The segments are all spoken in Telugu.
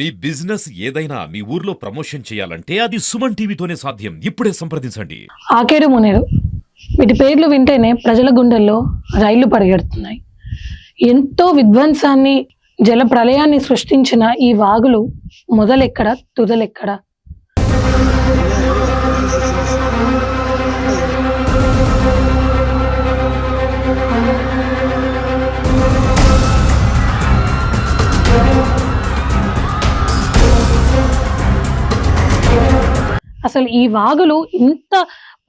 మీ బిజినెస్ ఏదైనా మీ ఊర్లో ప్రమోషన్ చేయాలంటే అది సుమన్ టీవీతోనే సాధ్యం. ఇప్పుడే సంప్రదించండి. ఆకేడు మునేరు. వీటి పేర్లు వింటేనే ప్రజల గుండెల్లో రైళ్ళు పరిగెడుతున్నాయి. ఎంతో విధ్వంసాన్ని జల ప్రళయాన్ని సృష్టించిన ఈ వాగులు మొదలెక్కడ తుదలెక్కడ? అసలు ఈ వాగులు ఇంత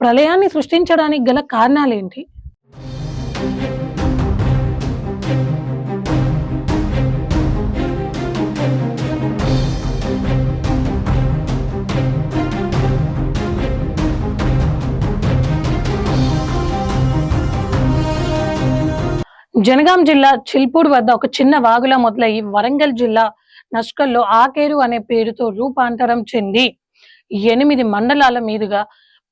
ప్రళయాన్ని సృష్టించడానికి గల కారణాలేంటి? జనగాం జిల్లా చిల్పూర్ వద్ద ఒక చిన్న వాగులా మొదలయ్యి వరంగల్ జిల్లా నష్కల్లో ఆకేరు అనే పేరుతో రూపాంతరం చెంది ఎనిమిది మండలాల మీదుగా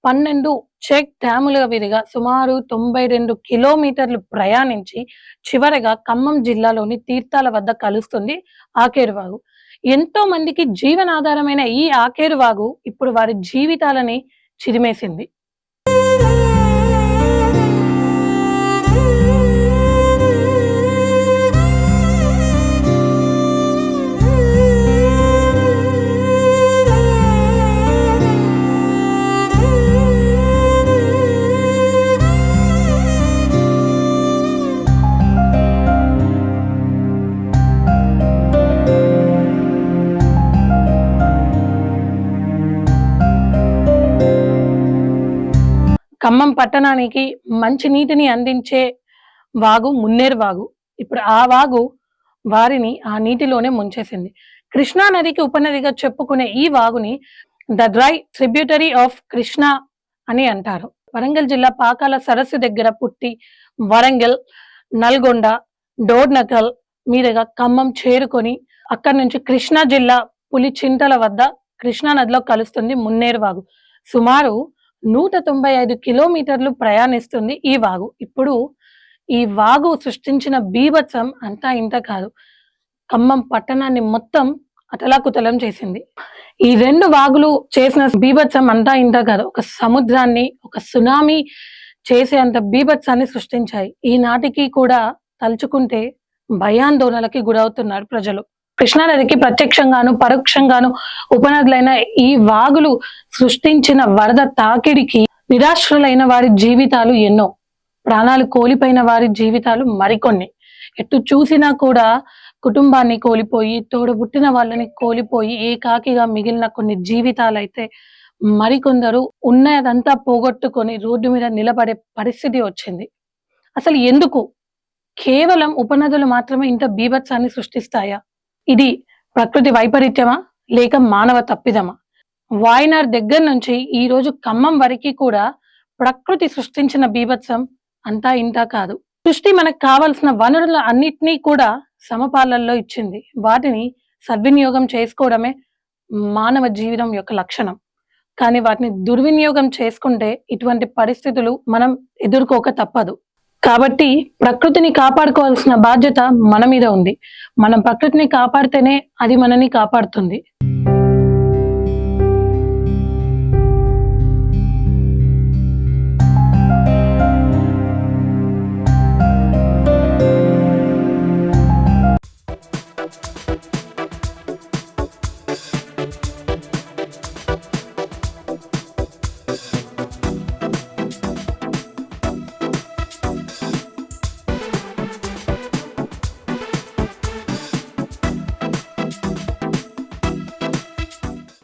పన్నెండు చెక్ డ్యాముల మీదుగా సుమారు తొంభై రెండు కిలోమీటర్లు ప్రయాణించి చివరగా ఖమ్మం జిల్లాలోని తీర్థాల వద్ద కలుస్తుంది ఆకేరువాగు ఎంతో మందికి జీవనాధారమైన ఈ ఆకేరువాగు ఇప్పుడు వారి జీవితాలని చిరిమేసింది. ఖమ్మం పట్టణానికి మంచి నీటిని అందించే వాగు మున్నేరు వాగు. ఇప్పుడు ఆ వాగు వారిని ఆ నీటిలోనే ముంచేసింది. కృష్ణా నదికి ఉపనదిగా చెప్పుకునే ఈ వాగుని the dry tributary of Krishna అని అంటారు. వరంగల్ జిల్లా పాకాల సరస్సు దగ్గర పుట్టి వరంగల్ నల్గొండ డోర్నకల్ మీదుగా ఖమ్మం చేరుకొని అక్కడి నుంచి కృష్ణా జిల్లా పులిచింతల వద్ద కృష్ణా నదిలో కలుస్తుంది మున్నేరు వాగు. సుమారు నూట తొంభై ఐదు కిలోమీటర్లు ప్రయాణిస్తుంది ఈ వాగు. ఇప్పుడు ఈ వాగు సృష్టించిన బీభత్సం అంతా ఇంత కాదు. ఖమ్మం పట్టణాన్ని మొత్తం అతలాకుతలం చేసింది. ఈ రెండు వాగులు చేసిన బీభత్సం అంతా ఇంత కాదు. ఒక సముద్రాన్ని ఒక సునామీ చేసే అంత బీభత్సాన్ని సృష్టించాయి. ఈనాటికి కూడా తలుచుకుంటే భయాందోళనలకి గురవుతున్నారు ప్రజలు. కృష్ణానదికి ప్రత్యక్షంగాను పరోక్షంగాను ఉపనదులైన ఈ వాగులు సృష్టించిన వరద తాకిడికి నిరాశ్రులైన వారి జీవితాలు ఎన్నో. ప్రాణాలు కోల్పోయిన వారి జీవితాలు మరికొన్ని. ఎటు చూసినా కూడా కుటుంబాన్ని కోల్పోయి తోడబుట్టిన వాళ్ళని కోల్పోయి ఏకాకిగా మిగిలిన కొన్ని జీవితాలు అయితే మరికొందరు ఉన్నదంతా పోగొట్టుకొని రోడ్డు మీద నిలబడే పరిస్థితి వచ్చింది. అసలు ఎందుకు? కేవలం ఉపనదులు మాత్రమే ఇంత బీభత్సాన్ని సృష్టిస్తాయా? ఇది ప్రకృతి వైపరీత్యమా? లేక మానవ తప్పిదమా? వాయినార్ దగ్గర నుంచి ఈ రోజు ఖమ్మం వరకు కూడా ప్రకృతి సృష్టించిన బీభత్సం అంతా ఇంతా కాదు. సృష్టి మనకు కావలసిన వనరుల అన్నిటినీ కూడా సమపాలల్లో ఇచ్చింది. వాటిని సద్వినియోగం చేసుకోవడమే మానవ జీవితం యొక్క లక్షణం. కానీ వాటిని దుర్వినియోగం చేసుకుంటే ఇటువంటి పరిస్థితులు మనం ఎదుర్కోక తప్పదు. కాబట్టి ప్రకృతిని కాపాడుకోవాల్సిన బాధ్యత మన మీద ఉంది. మనం ప్రకృతిని కాపాడితేనే అది మనని కాపాడుతుంది.